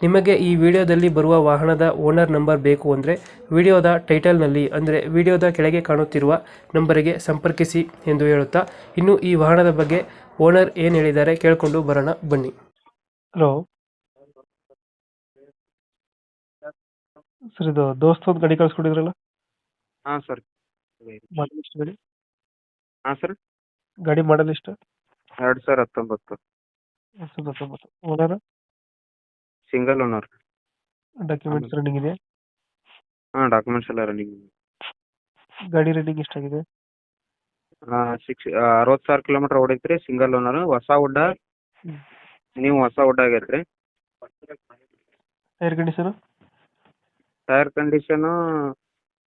ನಿಮಗೆ ಈ ವಿಡಿಯೋದಲ್ಲಿ ಬರುವ ವಾಹನದ ಓನರ್ ನಂಬರ್ ಬೇಕು ಅಂದರೆ ವಿಡಿಯೋದ ಟೈಟಲ್ನಲ್ಲಿ ಅಂದರೆ ವಿಡಿಯೋದ ಕೆಳಗೆ ಕಾಣುತ್ತಿರುವ ನಂಬರಿಗೆ ಸಂಪರ್ಕಿಸಿ ಎಂದು ಹೇಳುತ್ತಾ ಇನ್ನು ಈ ವಾಹನದ ಬಗ್ಗೆ ಓನರ್ ಏನು ಹೇಳಿದ್ದಾರೆ ಕೇಳಿಕೊಂಡು ಬರೋಣ ಬನ್ನಿ. ಹಲೋ. ಸರ್ ಇದು ದೋಸ್ತ ಒಂದು ಗಾಡಿ ಕಳ್ಸ್ಕೊಟ್ಟಿದ್ರಲ್ಲ? ಹಾಂ ಸರ್. ಮಾಡಲ್ ಎಷ್ಟು ಗಾಡಿ? ಹಾಂ ಸರ್. ಗಾಡಿ ಮಾಡಲ್ ಎಷ್ಟು? ಎರಡು ಸಾವಿರ ಹತ್ತೊಂಬತ್ತು. Owner? Single owner documents running ಇದೆ? ಹಾಂ ಡಾಕ್ಯುಮೆಂಟ್ಸ್ ಎಲ್ಲ ರನ್ನಿಂಗ್ ಗಾಡಿ ರನ್ನಿಂಗ್ ಎಷ್ಟಾಗಿದೆ? ಸಿಕ್ಸ್ ಅರವತ್ತು ಸಾವಿರ ಕಿಲೋಮೀಟರ್ ಓಡೈತ್ರಿ ಸಿಂಗಲ್ ಓನರ್ ಹೊಸ ಉಡ್ಡ ಹ್ಮ್. ನೀವು ಹೊಸ ಉಡ್ಡ ಆಗೈತ್ರಿ ಟೈರ್ ಕಂಡೀಷನ್ ಟೈರ್ ಕಂಡೀಷನು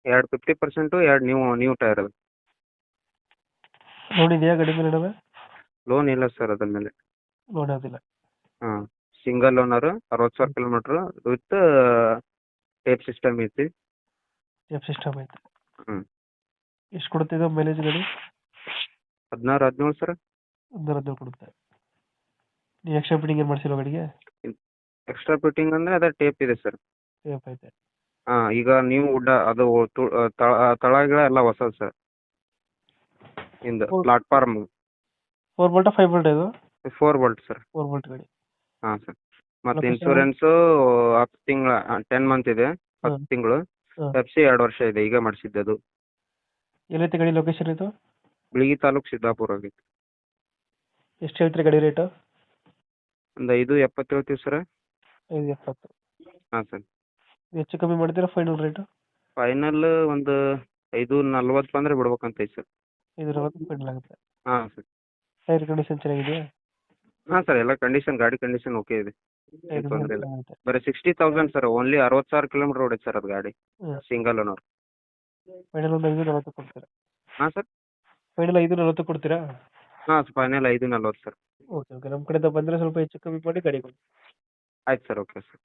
ಎರಡು ಫಿಫ್ಟಿ ಪರ್ಸೆಂಟು ಎರಡು ನೀವು ನೀವು ಟೈರ್ ಅದು. ಲೋನ್ ಇದೆಯಾ ಗಾಡಿ ಮೇಲೆ ಲೋನ್ ಇಲ್ಲ ಸರ್ ಅದ್ರ ಮೇಲೆ ಲೋನ್ ಯಾವುದಿಲ್ಲ ಹಾಂ. ಸಿಂಗಲ್ ಓನರ್ ಅರವತ್ತು ಸಾವಿರ ಕಿಲೋಮೀಟರ್ ವಿತ್ ಟೇಪ್ ಸಿಸ್ಟಮ್ ಐತಿ. ಟೇಪ್ ಸಿಸ್ಟಮ್ ಐತೆ. ಹ್ಮ್. ಎಷ್ಟು ಕೊಡುತ್ತಿದೆ ಮೈಲೇಜ್ ಗಾಡಿ? ಹದಿನಾರು ಹದಿನೇಳು ಸರ್ ಹದಿನಾರು ಹದಿನೇಳು ಕೊಡುತ್ತೆ. ನೀವು ಎಕ್ಸ್ಟ್ರಾ ಫಿಟ್ಟಿಂಗ್ ಏನು ಮಾಡಿಸಿಲ್ಲ ಗಾಡಿಗೆ? ಎಕ್ಸ್ಟ್ರಾ ಫಿಟ್ಟಿಂಗ್ ಅಂದ್ರೆ ಅದೇ ಟೇಪ್ ಇದೆ ಸರ್. ಟೇಪ್ ಐತೆ. ಹಾಂ ಈಗ ನೀವು ಉಡ್ಡ ಅದು ತು- ತಳ ತಳಗಿಳ ಎಲ್ಲ ಹೊಸದು ಸರ್. ಇಂದ platform four bolt five bolt ಇದು? Four bolt sir. Four bolt ಗಾಡಿ. ಹಾಂ ಸರ್. ಮತ್ತೆ ಇನ್ಶೂರೆನ್ಸ್ ಇನ್ಶೂರೆನ್ಸು ಹತ್ತು ತಿಂಗಳ ಟೆನ್ ಮಂತ್ ಇದೆ ಹತ್ತು ತಿಂಗಳು. ಎಫ್ಸಿ ಪೆಪ್ಸಿ ಎರಡು ವರ್ಷ ಇದೆ ಈಗ ಮಾಡಿಸಿದ್ದದು. ಎಲ್ಲೈತೆ ಗಡಿ ಲೊಕೇಶನ್ ಇದು? ಬಿಳಿಗಿ ತಾಲೂಕ್ ಸಿದ್ದಾಪುರ ಆಗಿತ್ತು ಎಷ್ಟು ಹೇಳ್ತೀರಿ ಗಡಿ ರೇಟ್ ಒಂದು ಐದು ಎಪ್ಪತ್ತು ಹೇಳ್ತೀವಿ ಸರ್. ಐದು ಎಪ್ಪತ್ತು. ಹಾಂ ಸರ್. ಹೆಚ್ಚು ಕಮ್ಮಿ ಮಾಡ್ತೀರಾ ಫೈನಲ್ ರೇಟ್ ಫೈನಲ್ ಒಂದು ಐದು ನಲ್ವತ್ತು ಬಂದರೆ ಬಿಡ್ಬೇಕಂತ ಐತೆ ಸರ್. ಐದು ನಲವತ್ತು ಫೈನಲ್ ಆಗುತ್ತೆ. ಹಾಂ ಸರ್. ಟೈರ್ ಕಂಡೀಷನ್ ಚೆನ್ನಾಗಿದೆಯಾ? ಹಾಂ ಸರ್ ಎಲ್ಲ ಕಂಡೀಷನ್ ಗಾಡಿ ಕಂಡೀಷನ್ ಓಕೆ ಇದೆ. ಏನು ತೊಂದರೆ ಇಲ್ಲ. ಬರೀ ಸಿಕ್ಸ್ಟಿ ತೌಸಂಡ್ ಸರ್ ಓನ್ಲಿ ಅರವತ್ತು ಸಾವಿರ ಕಿಲೋಮೀಟರ್ ಓಡಿದೆ ಸರ್ ಅದು ಗಾಡಿ ಹ್ಮ್. ಸಿಂಗಲ್ ಓನರ್ ಫೈನಲ್ ಒಂದು ಐದು ನಲವತ್ತು ಕೊಡ್ತೀರಾ? ಹಾಂ ಸರ್ ಫೈನಲ್ ಐದು ನಲವತ್ತು ಕೊಡ್ತೀರಾ? ಹಾಂ ಫೈನಲ್ ಐದು ನಲ್ವತ್ತು ಸರ್ ಓಕೆ ಓಕೆ ನಮ್ಮ ಕಡೆಯಿಂದ ಬಂದರೆ ಸ್ವಲ್ಪ ಹೆಚ್ಚು ಕಮ್ಮಿ ಮಾಡಿ ಗಾಡಿ ಕೊಡಿ. ಆಯ್ತು ಸರ್ ಓಕೆ ಸರ್